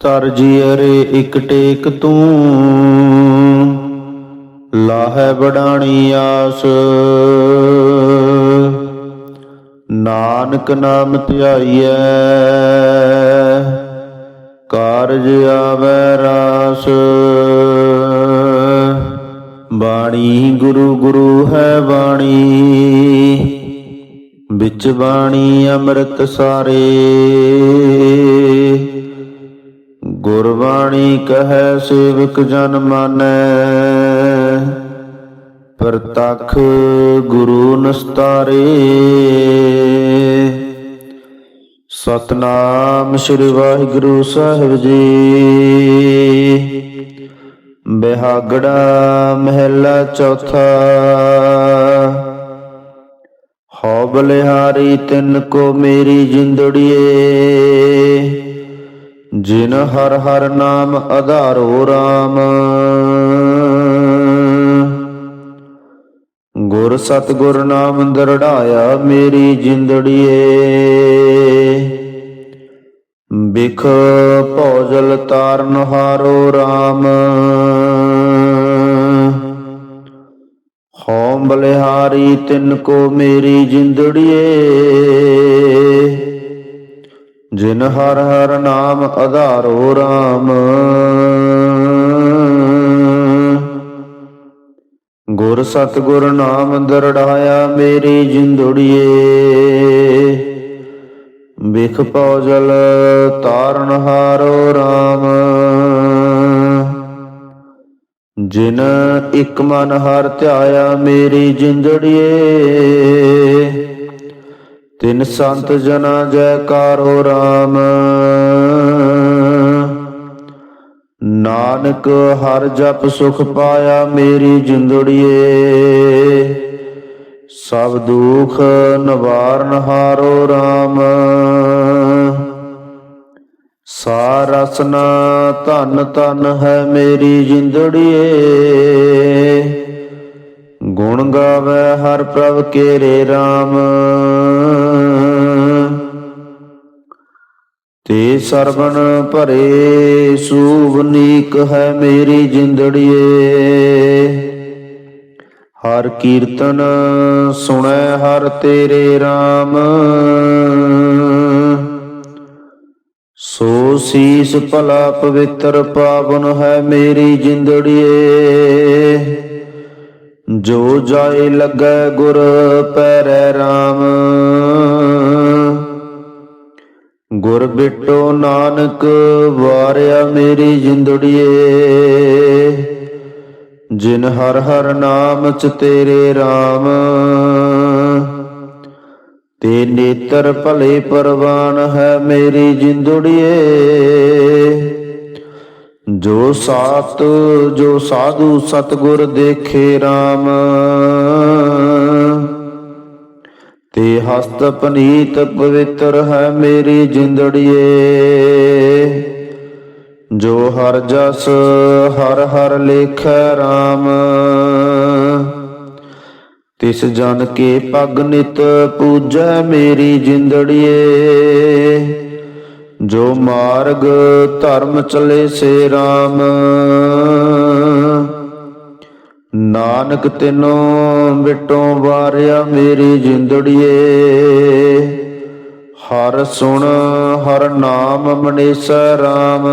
ਤਰ ਜੀਅਰੇ ਇਕ ਟੇਕ ਤੂੰ, ਲਾਹੈ ਬਡਾਣੀ ਆਸ। ਨਾਨਕ ਨਾਮ ਧਿਆਈਐ, ਕਾਰਜ ਆਵੈ ਰਾਸ। ਬਾਣੀ ਗੁਰੂ ਗੁਰੂ ਹੈ ਬਾਣੀ, ਵਿੱਚ ਬਾਣੀ ਅੰਮ੍ਰਿਤ ਸਾਰੇ। ਗੁਰਬਾਣੀ ਕਹੈ, ਸੇਵਕ ਜਨ ਮਾਨੈ। ਪ੍ਰਤਖ ਗੁਰੂ ਨਸਤਾਰੇ। ਸਤਨਾਮ ਸ੍ਰੀ ਵਾਹਿਗੁਰੂ ਸਾਹਿਬ ਜੀ। ਬਿਹਾਗੜਾ ਮਹਿਲਾ ਚੌਥਾ। ਹਉ ਬਲਿਹਾਰੀ ਤਿੰਨ ਕੋ ਮੇਰੀ ਜਿੰਦੜੀਏ। ਜਿਨ ਹਰ ਹਰ ਨਾਮ ਆਧਾਰੋ RAM ਗੁਰ ਸਤਗੁਰ ਨਾਮ ਦਰੜਾਇਆ ਮੇਰੀ ਜਿੰਦੜੀਏ। ਬਿਖ ਭੋਜਲ ਤਾਰਨ ਹਾਰੋ RAM ਹਉ ਬਲਿਹਾਰੀ ਤਿਨ ਕੋ ਮੇਰੀ ਜਿੰਦੜੀਏ। ਜਿਨ ਹਰ ਹਰ ਨਾਮ ਆਧਾਰੋ RAM ਗੁਰ ਸਤਗੁਰ ਨਾਮ ਦਰੜਾਇਆ ਮੇਰੀ ਜਿੰਦੜੀਏ। ਬਿਖ ਪੌਜਲ ਤਾਰਨ ਹਾਰੋ RAM ਜਿਨ ਇਕ ਮਨ ਹਰ ਧਿਆਇਆ ਮੇਰੀ ਜਿੰਦੜੀਏ। ਤਿਨ ਸੰਤ ਜਨਾ ਜੈਕਾਰੋ RAM ਨਾਨਕ ਹਰ ਜਪ ਸੁਖ ਪਾਇਆ ਮੇਰੀ ਜਿੰਦੜੀਏ। ਸਭ ਦੁਖ ਨਿਵਾਰਨ ਹਾਰੋ RAM ਸਾਰਸਨਾ ਧਨ ਧਨ ਹੈ ਮੇਰੀ ਜਿੰਦੜੀਏ। ਗੁਣ ਗਾਵੇ ਹਰ ਪ੍ਰਭ ਕੇਰੇ RAM ਤੇ ਸਰਵਣ ਭਰੇ ਸੂਵਨੀਕ ਹੈ ਮੇਰੀ ਜਿੰਦੜੀਏ। ਹਰ ਕੀਰਤਨ ਸੁਣੈ ਹਰ ਤੇਰੇ RAM ਸੋ ਸੀਸ ਭਲਾ ਪਵਿੱਤਰ ਪਾਵਨ ਹੈ ਮੇਰੀ ਜਿੰਦੜੀਏ। ਜੋ ਜਾਏ ਲੱਗੈ ਗੁਰ ਪੈਰੈ RAM ਗੁਰ ਬਿਟੋ ਨਾਨਕ ਵਾਰਿਆ ਮੇਰੀ ਜਿੰਦੜੀਏ। ਜਿਨ ਹਰ ਹਰ ਨਾਮ ਚ ਤੇਰੇ RAM ਤੇ ਨੇਤਰ ਭਲੇ ਪਰਵਾਨ ਹੈ ਮੇਰੀ ਜਿੰਦੜੀਏ। ਜੋ ਸਾਤ, ਜੋ ਸਾਧੂ ਸਤਗੁਰ ਦੇਖੇ RAM ਤੇ ਹਸਤ ਪਨੀਤ ਪਵਿੱਤਰ ਹੈ ਮੇਰੀ ਜਿੰਦੜੀਏ। ਜੋ ਹਰ ਜਸ, ਹਰ ਹਰ ਲੇਖੈ RAM ਤਿਸ ਜਨ ਕੇ ਪਗ ਨਿਤ ਪੂਜੈ ਮੇਰੀ ਜਿੰਦੜੀਏ। ਜੋ ਮਾਰਗ ਧਰਮ ਚਲੇ ਸੇ RAM ਨਾਨਕ ਤਿਨੋ ਬਿਟੋ ਵਾਰਿਆ ਮੇਰੀ ਜਿੰਦੜੀਏ। ਹਰ ਸੁਣ, ਹਰ ਨਾਮ ਮਨੇਸੈ RAM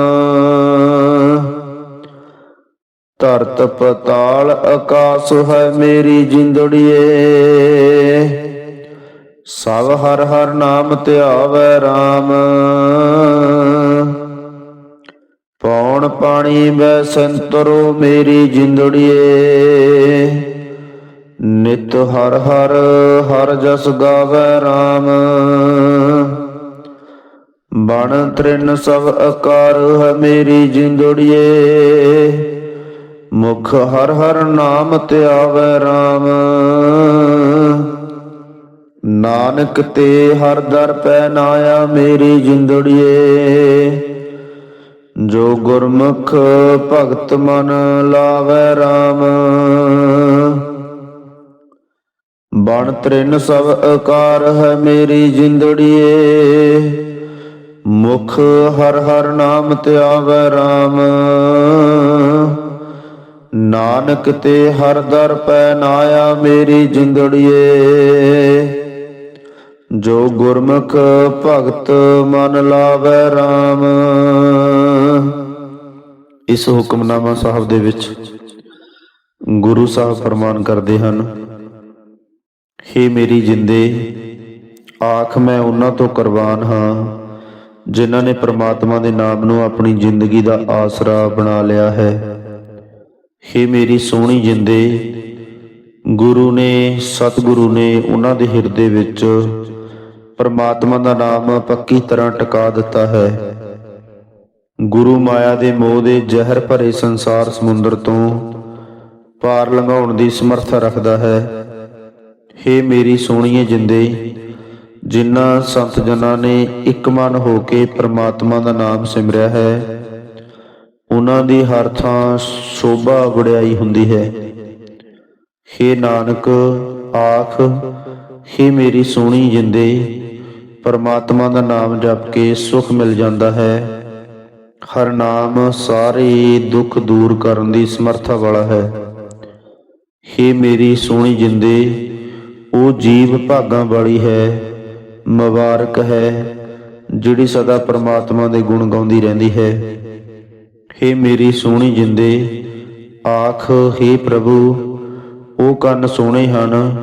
ਧਰਤ ਪਤਾਲ ਆਕਾਸ ਹੈ ਮੇਰੀ ਜਿੰਦੜੀਏ। ਸਭ ਹਰ ਹਰ ਨਾਮ ਧਿਆਵੈ RAM ਪੌਣ ਪਾਣੀ ਬੈ ਸੰਤਰੋ ਮੇਰੀ ਜਿੰਦੜੀਏ। ਨਿਤ ਹਰ ਹਰ ਹਰ ਜਸ ਗਾਵੈ RAM ਬਣ ਤ੍ਰਿਨ ਸਭ ਅਕਾਰ ਹੈ ਮੇਰੀ ਜਿੰਦੜੀਏ। ਮੁਖ ਹਰ ਹਰ ਨਾਮ ਧਿਆਵੈ RAM ਨਾਨਕ ਤੇ ਹਰ ਦਰ ਪੈ ਨਾਇਆ ਮੇਰੀ ਜਿੰਦੜੀਏ। ਜੋ ਗੁਰਮੁਖ ਭਗਤ ਮਨ ਲਾਵੈ RAM ਬਣ ਤ੍ਰਿਨ ਸਭ ਆਕਾਰ ਹੈ ਮੇਰੀ ਜਿੰਦੜੀਏ। ਮੁਖ ਹਰ ਹਰ ਨਾਮ ਧਿਆਵੈ RAM ਨਾਨਕ ਤੇ ਹਰ ਦਰ ਪੈ ਨਾਇਆ ਮੇਰੀ ਜਿੰਦੜੀਏ। ਜੋ ਗੁਰਮੁਖ ਭਗਤ ਮਨ ਲਾਵੈ RAM ਇਸ ਹੁਕਮਨਾਮਾ ਸਾਹਿਬ ਦੇ ਵਿੱਚ ਗੁਰੂ ਸਾਹਿਬ ਫਰਮਾਨ ਕਰਦੇ ਹਨ, ਹੇ ਮੇਰੀ ਜਿੰਦੇ, ਆਖ ਮੈਂ ਉਹਨਾਂ ਤੋਂ ਕੁਰਬਾਨ ਹਾਂ, ਜਿਨ੍ਹਾਂ ਨੇ ਪ੍ਰਮਾਤਮਾ ਦੇ ਨਾਮ ਨੂੰ ਆਪਣੀ ਜ਼ਿੰਦਗੀ ਦਾ ਆਸਰਾ ਬਣਾ ਲਿਆ ਹੈ। ਹੇ ਮੇਰੀ ਸੋਹਣੀ ਜਿੰਦੇ, ਗੁਰੂ ਨੇ, ਸਤਿਗੁਰੂ ਨੇ ਉਹਨਾਂ ਦੇ ਹਿਰਦੇ ਵਿੱਚ ਪਰਮਾਤਮਾ ਦਾ ਨਾਮ ਪੱਕੀ ਤਰ੍ਹਾਂ ਟਿਕਾ ਦਿੱਤਾ ਹੈ। ਗੁਰੂ ਮਾਇਆ ਦੇ ਮੋਹ ਦੇ ਜ਼ਹਿਰ ਭਰੇ ਸੰਸਾਰ ਸਮੁੰਦਰ ਤੋਂ ਪਾਰ ਲੰਘਾਉਣ ਦੀ ਸਮਰੱਥਾ ਰੱਖਦਾ ਹੈ। ਹੇ ਮੇਰੀ ਸੋਹਣੀਏ ਜਿੰਦੇ ਜਿਨ੍ਹਾਂ ਸੰਤ ਜਨਾਂ ਨੇ ਇੱਕ ਮਨ ਹੋ ਕੇ ਪ੍ਰਮਾਤਮਾ ਦਾ ਨਾਮ ਸਿਮਰਿਆ ਹੈ, ਉਹਨਾਂ ਦੀ ਹਰ ਥਾਂ ਸ਼ੋਭਾ ਵਡਿਆਈ ਹੁੰਦੀ ਹੈ। ਹੇ ਨਾਨਕ, ਆਖ, ਹੇ ਮੇਰੀ ਸੋਹਣੀ ਜਿੰਦੇ, ਪਰਮਾਤਮਾ ਦਾ ਨਾਮ ਜਪ ਕੇ ਸੁਖ ਮਿਲ ਜਾਂਦਾ ਹੈ। ਹਰ ਨਾਮ ਸਾਰੇ ਦੁੱਖ ਦੂਰ ਕਰਨ ਦੀ ਸਮਰੱਥਾ ਵਾਲਾ ਹੈ। ਹੇ ਮੇਰੀ ਸੋਹਣੀ ਜਿੰਦੇ, ਉਹ ਜੀਵ ਭਾਗਾਂ ਵਾਲੀ ਹੈ, ਮੁਬਾਰਕ ਹੈ, ਜਿਹੜੀ ਸਦਾ ਪ੍ਰਮਾਤਮਾ ਦੇ ਗੁਣ ਗਾਉਂਦੀ ਰਹਿੰਦੀ ਹੈ। ਹੇ ਮੇਰੀ ਸੋਹਣੀ ਜਿੰਦੇ, ਆਖ, ਹੇ ਪ੍ਰਭੂ, ਉਹ ਕੰਨ ਸੋਹਣੇ ਹਨ,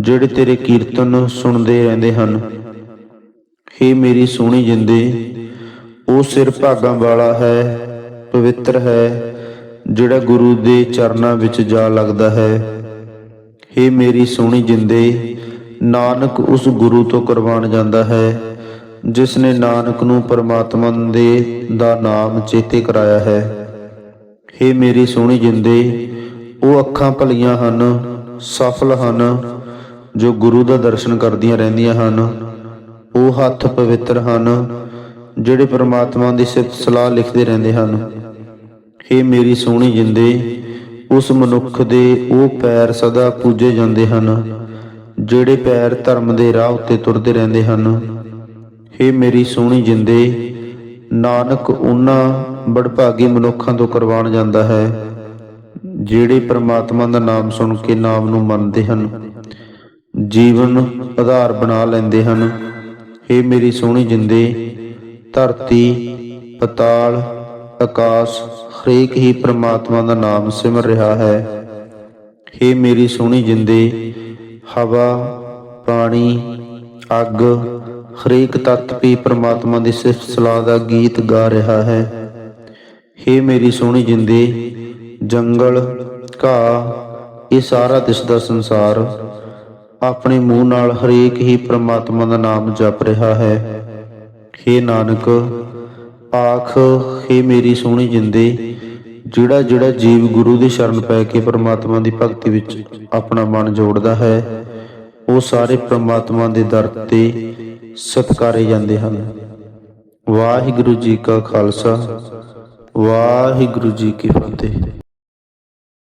ਜਿਹੜੇ ਤੇਰੇ ਕੀਰਤਨ ਸੁਣਦੇ ਰਹਿੰਦੇ ਹਨ। ਹੇ ਮੇਰੀ ਸੋਹਣੀ ਜਿੰਦੇ ਉਹ ਸਿਰ ਭਾਗਾਂ ਵਾਲਾ ਹੈ, ਪਵਿੱਤਰ ਹੈ, ਜਿਹੜਾ ਗੁਰੂ ਦੇ ਚਰਨਾਂ ਵਿੱਚ ਜਾ ਲੱਗਦਾ ਹੈ। ਹੇ ਮੇਰੀ ਸੋਹਣੀ ਜਿੰਦੇ, ਨਾਨਕ ਉਸ ਗੁਰੂ ਤੋਂ ਕੁਰਬਾਨ ਜਾਂਦਾ ਹੈ, ਜਿਸ ਨੇ ਨਾਨਕ ਨੂੰ ਪਰਮਾਤਮਾ ਦੇ ਦਾ ਨਾਮ ਚੇਤੇ ਕਰਾਇਆ ਹੈ। ਹੇ ਮੇਰੀ ਸੋਹਣੀ ਜਿੰਦੇ, ਉਹ ਅੱਖਾਂ ਭਲੀਆਂ ਹਨ, ਸਫਲ ਹਨ, ਜੋ ਗੁਰੂ ਦਾ ਦਰਸ਼ਨ ਕਰਦੀਆਂ ਰਹਿੰਦੀਆਂ ਹਨ। ਉਹ ਹੱਥ ਪਵਿੱਤਰ ਹਨ ਜਿਹੜੇ ਪਰਮਾਤਮਾ ਦੀ ਸਿਫਤ ਸਲਾਹ ਲਿਖਦੇ ਰਹਿੰਦੇ ਹਨ। ਹੇ ਮੇਰੀ ਸੋਹਣੀ ਜਿੰਦੇ, ਉਸ ਮਨੁੱਖ ਦੇ ਉਹ ਪੈਰ ਸਦਾ ਪੂਜੇ ਜਾਂਦੇ ਹਨ, ਜਿਹੜੇ ਪੈਰ ਧਰਮ ਦੇ ਰਾਹ ਉੱਤੇ ਤੁਰਦੇ ਰਹਿੰਦੇ ਹਨ। ਹੇ ਮੇਰੀ ਸੋਹਣੀ ਜਿੰਦੇ, ਨਾਨਕ ਉਹਨਾਂ ਬੜਭਾਗੀ ਮਨੁੱਖਾਂ ਤੋਂ ਕੁਰਬਾਨ ਜਾਂਦਾ ਹੈ, ਜਿਹੜੇ ਪ੍ਰਮਾਤਮਾ ਦਾ ਨਾਮ ਸੁਣ ਕੇ ਨਾਮ ਨੂੰ ਮੰਨਦੇ ਹਨ। ਜੀਵਨ ਆਧਾਰ ਬਣਾ ਲੈਂਦੇ ਹਨ। ਹੇ ਮੇਰੀ ਸੋਹਣੀ ਜਿੰਦੇ ਧਰਤੀ, ਪਤਾਲ, ਆਕਾਸ਼, ਹਰੇਕ ਹੀ ਪ੍ਰਮਾਤਮਾ ਦਾ ਨਾਮ ਸਿਮਰ ਰਿਹਾ ਹੈ। ਹੇ ਮੇਰੀ ਸੋਹਣੀ ਜਿੰਦੇ, ਹਵਾ, ਪਾਣੀ, ਅੱਗ, ਹਰੇਕ ਤੱਤ ਵੀ ਪ੍ਰਮਾਤਮਾ ਦੀ ਸਿਫਤ ਸਲਾਹ ਦਾ ਗੀਤ ਗਾ ਰਿਹਾ ਹੈ। ਹੇ ਮੇਰੀ ਸੋਹਣੀ ਜਿੰਦੇ, ਜੰਗਲ, ਘਾਹ, ਇਹ ਸਾਰਾ ਦਿਸਦਾ ਸੰਸਾਰ, ਆਪਣੇ ਮੂੰਹ ਨਾਲ ਹਰੇਕ ਹੀ ਪ੍ਰਮਾਤਮਾ ਦਾ ਨਾਮ ਜਪ ਰਿਹਾ ਹੈ। ਹੇ ਨਾਨਕ, ਆਖ, ਹੇ ਮੇਰੀ ਸੋਹਣੀ ਜਿੰਦੇ, ਜਿਹੜਾ ਜਿਹੜਾ ਜੀਵ ਗੁਰੂ ਦੀ ਸ਼ਰਨ ਪੈ ਕੇ ਪਰਮਾਤਮਾ ਦੀ ਭਗਤੀ ਵਿੱਚ ਆਪਣਾ ਮਨ ਜੋੜਦਾ ਹੈ, ਉਹ ਸਾਰੇ ਪਰਮਾਤਮਾ ਦੇ ਦਰ ਤੇ ਸਤਕਾਰੇ ਜਾਂਦੇ ਹਨ। ਵਾਹਿਗੁਰੂ ਜੀ ਕਾ ਖਾਲਸਾ, ਵਾਹਿਗੁਰੂ ਜੀ ਕੀ ਫਤਿਹ।